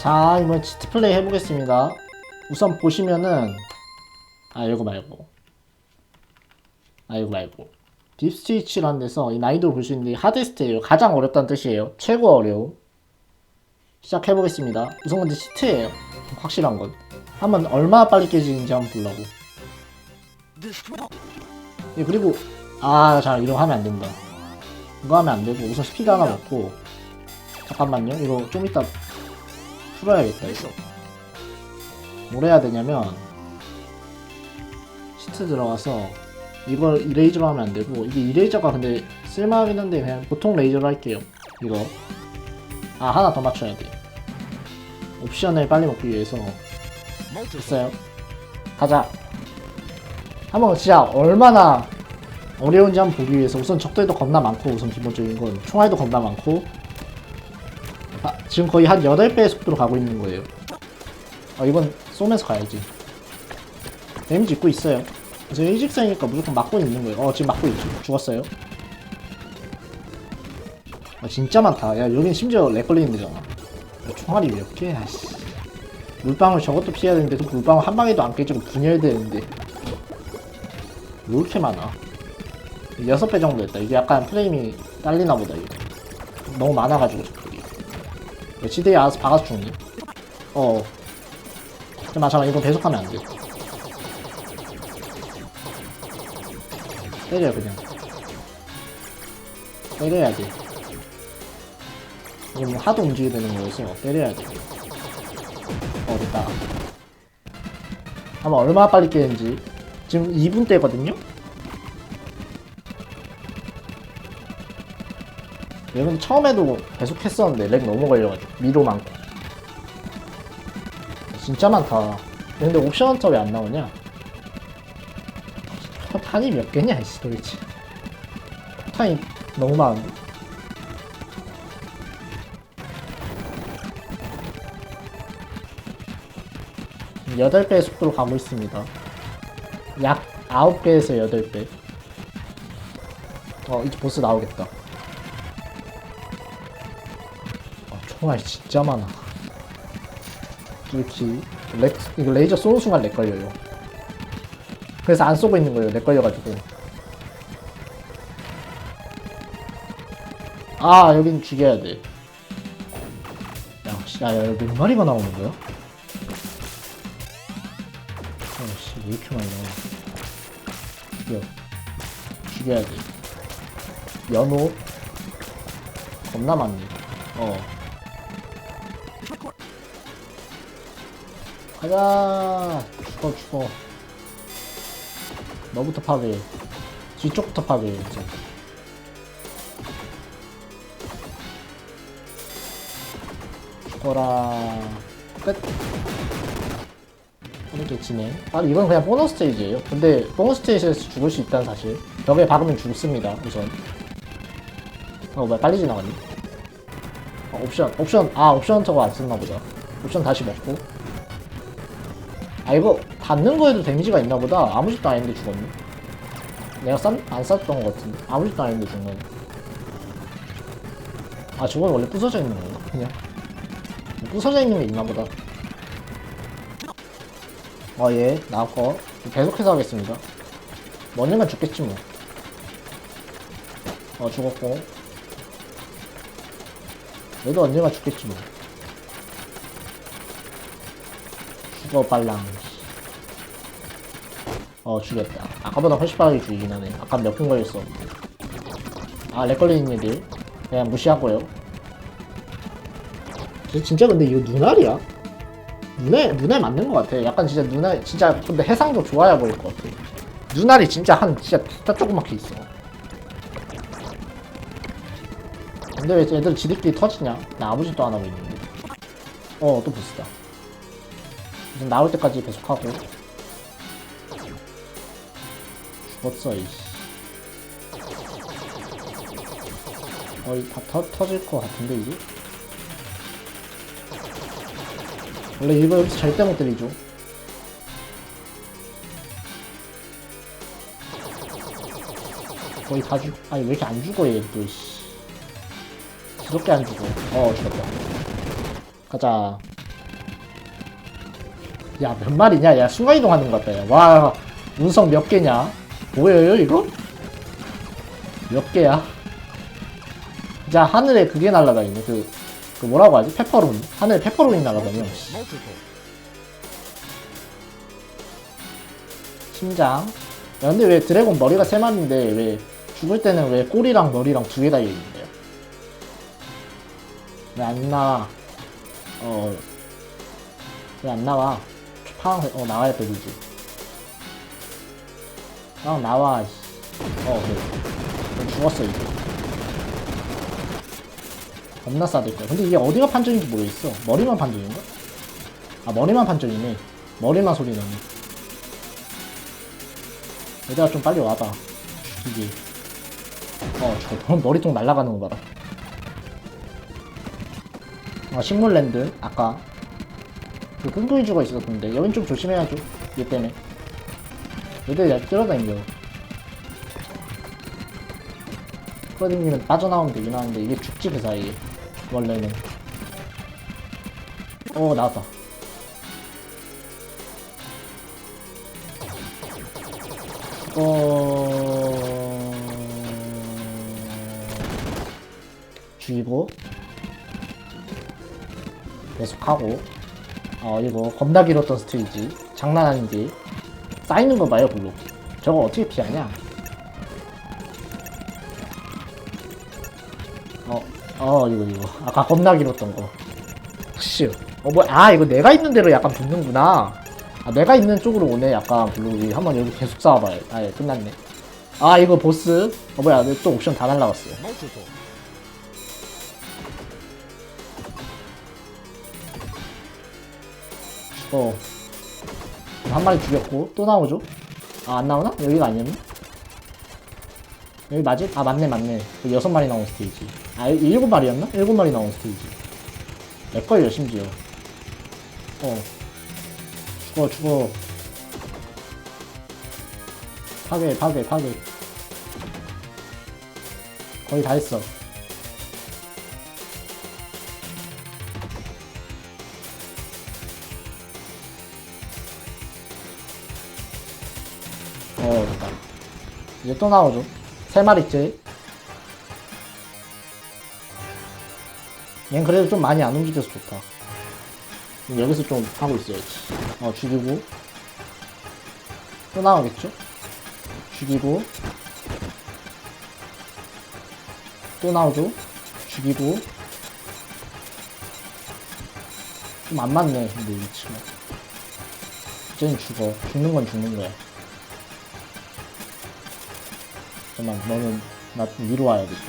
자 이번 치트 플레이 해보겠습니다. 우선 보시면은 아 이거 말고. 아 이거 말고. 딥스위치라는 데서 이 난이도를 볼수 있는데 하드스트예요. 가장 어렵다는 뜻이에요. 최고 어려움. 시작해보겠습니다. 우선 근데 치트예요. 확실한 건. 한번 얼마나 빨리 깨지는지 한번 보려고. 예, 그리고 아자 이거 하면 안 된다. 이거 하면 안 되고 우선 스피드 하나 먹고. 잠깐만요. 이거 좀 이따 풀어야겠다 이거. 뭘 해야 되냐면 시트 들어가서 이걸 이레이저로 하면 안 되고 이게 이레이저가 근데 쓸만하긴 한데 그냥 보통 레이저로 할게요 이거. 아 하나 더 맞춰야 돼. 옵션을 빨리 먹기 위해서. 됐어요. 가자. 한번 진짜 얼마나 어려운지 한번 보기 위해서. 우선 적들도 겁나 많고 우선 기본적인 건 총알도 겁나 많고 아, 지금 거의 한 8배의 속도로 가고 있는 거예요. 어, 이건 쏘면서 가야지. 데미지 입고 있어요. 그래서 일직선이니까 무조건 맞고 있는 거예요. 어 지금 맞고 있지 죽었어요. 아, 진짜 많다. 야 여긴 심지어 렉 걸리는 데잖아 야, 총알이 몇 개야 씨. 물방울 저것도 피해야 되는데 또 물방울 한 방에도 안 깨지고 분열되는데. 왜 이렇게 많아? 6배 정도 됐다. 이게 약간 프레임이 딸리나 보다 이거 너무 많아가지고 지대에 알아서 박아서 죽니? 어 잠깐만 잠깐만 이거 배속하면 안 돼 때려 그냥 때려야 돼 이거 뭐 하도 움직이게 되는 거여서 때려야 돼 어, 됐다. 아마 얼마나 빨리 깨는지. 지금 2분 때거든요? 여러분 처음에도 계속 했었는데 렉 너무 걸려가지고 미로 많고 진짜 많다 근데 옵션 헌터 왜 안 나오냐 탄이 몇 개냐 이씨 도대체 탄이 너무 많은데 8배의 속도로 가고 있습니다. 약 9배에서 8배. 어, 이제 보스 나오겠다. 총알 진짜 많아. 이렇게, 렉, 이거 레이저 쏘는 순간 렉 걸려요. 그래서 안 쏘고 있는 거예요. 렉 걸려가지고. 아, 여긴 죽여야 돼. 야, 씨, 야, 야, 몇 마리가 나오는 거야? 아 씨 왜 이렇게 많이 나와 죽여 죽여야 돼 연호 겁나 많네 어 가자 죽어 죽어 너부터 파괴 뒤쪽부터 파괴 진짜 죽어라 끝 이렇게 진행. 아, 이건 그냥 보너스 스테이지예요. 근데 보너스 스테이지에서 죽을 수 있다는 사실. 벽에 박으면 죽습니다, 우선. 어, 뭐야, 빨리 지나갔니? 어, 옵션, 옵션, 아, 옵션 저거 안 썼나 보다. 옵션 다시 먹고. 아, 이거 닿는 거에도 데미지가 있나 보다. 아무 짓도 아닌데 죽었네. 내가 싼, 안 쌌던 것 같은데. 아무 짓도 아닌데 죽은 거네. 아, 저건 원래 부서져 있는 건가? 그냥. 부서져 있는 게 있나 보다. 어, 예, 나왔고. 계속해서 하겠습니다. 먼저만 죽겠지, 뭐. 어, 죽었고. 얘도 언젠가 죽겠지, 뭐. 죽어, 빨랑. 어, 죽였다. 아까보다 훨씬 빠르게 죽이긴 하네. 아까 몇 분 걸렸어. 아, 렉 걸리는 일들. 그냥 무시하고요. 진짜 근데 이거 눈알이야? 눈에 눈에 맞는 것 같아. 약간 진짜 눈알 진짜 근데 해상도 좋아야 보일 것 같아. 눈알이 진짜 한 진짜 진짜 조그맣게 있어. 근데 왜 애들 지들끼리 터지냐? 나 아무 짓도 안 하고 있는데. 어, 또 보스다. 우선 나올 때까지 계속 하고. 죽었어, 이씨. 거의 다 터, 터질 것 같은데, 이제? 원래 이거 여기서 절대 못 때리죠. 거의 다 죽, 아니 왜 이렇게 안 죽어 얘 또, 씨. 그렇게 안 죽어. 어, 죽었다. 가자. 야, 몇 마리냐? 야, 순간이동하는 것 같다. 야. 와, 운석 몇 개냐? 보여요, 이거? 몇 개야? 자, 하늘에 그게 날아다니네. 그, 그 뭐라고 하지? 페퍼론. 하늘에 페퍼론이 multiple, 심장. 야, 근데 왜 드래곤 머리가 세 마리인데, 왜 죽을 때는 왜 꼬리랑 머리랑 두 개 달려있는데요? 왜 안 나와? 어, 왜 안 나와? 파란색, 어, 나와야 돼, 그지? 아, 나와, 씨. 어, 그래. 죽었어, 이제. 겁나 싸들 거야. 근데 이게 어디가 판정인지 모르겠어. 머리만 판정인가? 아, 머리만 판정이네. 머리만 소리 나네. 얘들아 좀 빨리 와봐 이게 어저 머리통 날아가는 거 봐라 어 식물랜드 아까 그 끈끈이주가 있었는데 여긴 좀 조심해야죠 얘 때문에. 얘들 야 끌어다니려 끌어다니면 빠져나오면 되긴 하는데 이게 죽지 그 사이에. 원래는. 어 나왔다. 어... 죽이고. 계속하고 어 이거 겁나 길었던 스테이지 장난 아닌지 쌓이는 거 봐요 블록 저거 어떻게 피하냐 어, 어 이거 이거 아까 겁나 길었던 거 씨. 어, 뭐, 아, 이거 내가 있는 대로 약간 붙는구나. 아, 내가 있는 쪽으로 오네, 약간 블록이. 한번 여기 계속 싸워봐요. 아, 예, 끝났네. 아, 이거 보스. 어, 뭐야, 또 옵션 다 날라갔어요. 어. 한 마리 죽였고, 또 나오죠? 아, 안 나오나? 여기가 아니었나? 여기 맞지? 아, 맞네, 맞네. 그 여섯 마리 나온 스테이지. 아, 일- 일곱 마리였나? 일곱 마리 나온 스테이지. 내걸요, 심지어. 어. 죽어, 죽어. 파괴, 파괴, 파괴. 거의 다 했어. 어, 이제 또 나오죠. 세 마리째. 얜 그래도 좀 많이 안 움직여서 좋다. 여기서 좀 하고 있어야지. 어, 죽이고. 또 나오겠죠? 죽이고. 또 나오죠? 죽이고. 좀 안 맞네, 근데 위치가. 쟤는 죽어. 죽는 건 죽는 거야. 잠깐만, 너는 나좀 위로 와야겠다.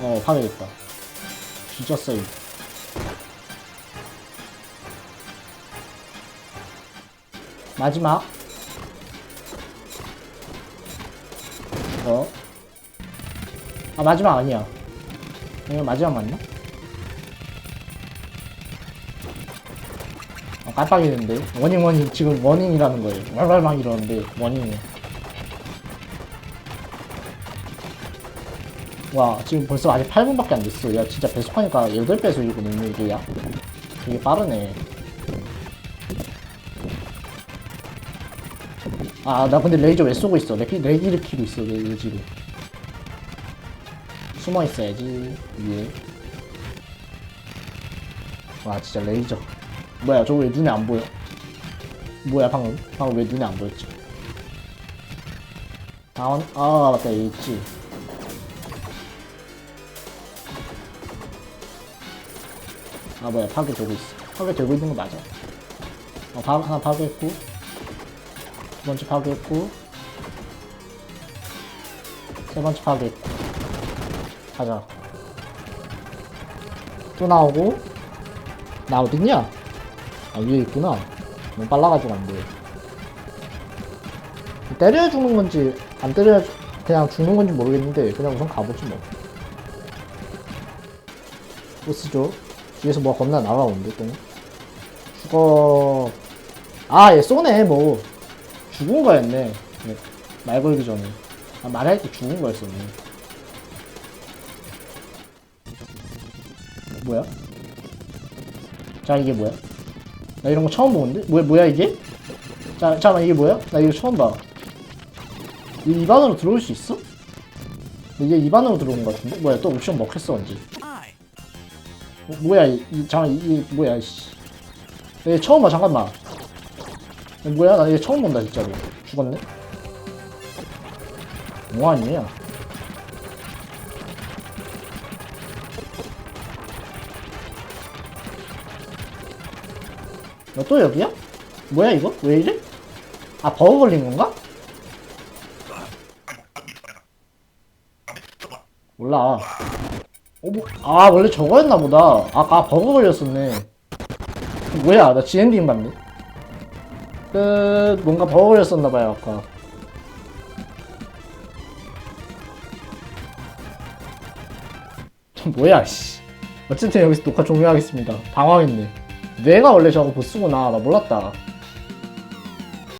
어, 파괴됐다. 뒤졌어, 이거. 마지막. 어. 아, 마지막 아니야. 이거 마지막 맞나? 아, 깜빡이는데. 원인, 원인. 지금 원인이라는 거예요. 말발막 이러는데, 원인이에 와 지금 벌써 아직 8분밖에 안 됐어. 야 진짜 배속하니까 8배속이거든요 이게 야. 되게 빠르네. 아 나 근데 레이저 왜 쏘고 있어? 레기, 레기를 키고 있어 내 레지로. 숨어 있어야지. 위에. 와 진짜 레이저. 뭐야 저거 왜 눈에 안 보여? 뭐야 방금? 방금 왜 눈에 안 보였지? 다운 아 맞다 여기 있지 아 뭐야 파괴 되고 있어. 파괴 되고 있는 거 맞아. 어 파, 하나 파괴했고 두 번째 파괴했고 세 번째 파괴했고. 가자. 또 나오고 나 어딨냐? 아 위에 있구나. 너무 빨라가지고 안돼. 때려야 죽는 건지 안 때려야 죽- 그냥 죽는 건지 모르겠는데 그냥 우선 가보지 뭐. 보스죠 뒤에서 뭐가 겁나 날아오는데 또 죽어 아얘 쏘네 뭐 죽은 거였네 네, 말 걸기 전에 아, 말할 때 죽은 거였었네 뭐야? 자 이게 뭐야? 나 이런 거 처음 보는데? 뭐야, 뭐야 이게? 자, 잠깐만 이게 뭐야? 나 이거 처음 봐. 이 입안으로 들어올 수 있어? 이게 입안으로 들어온 거 같은데? 뭐야 또 옵션 먹혔어 언제? 뭐야 이, 이 잠깐 이게 뭐야 이씨. 얘 처음 봐 잠깐만. 얘 뭐야 나 얘 처음 본다 진짜로. 죽었네. 뭐하니? 너또 여기야? 뭐야 이거? 왜 이래? 아 버그 걸린 건가? 몰라. 어, 뭐, 아 원래 저거였나 보다. 아까 버그 걸렸었네. 뭐야 나 GN딩 봤네. 끝 뭔가 버그 걸렸었나 봐요 아까. 뭐야 씨. 어쨌든 여기서 녹화 종료하겠습니다. 당황했네. 내가 원래 저거 보스구나. 나 몰랐다.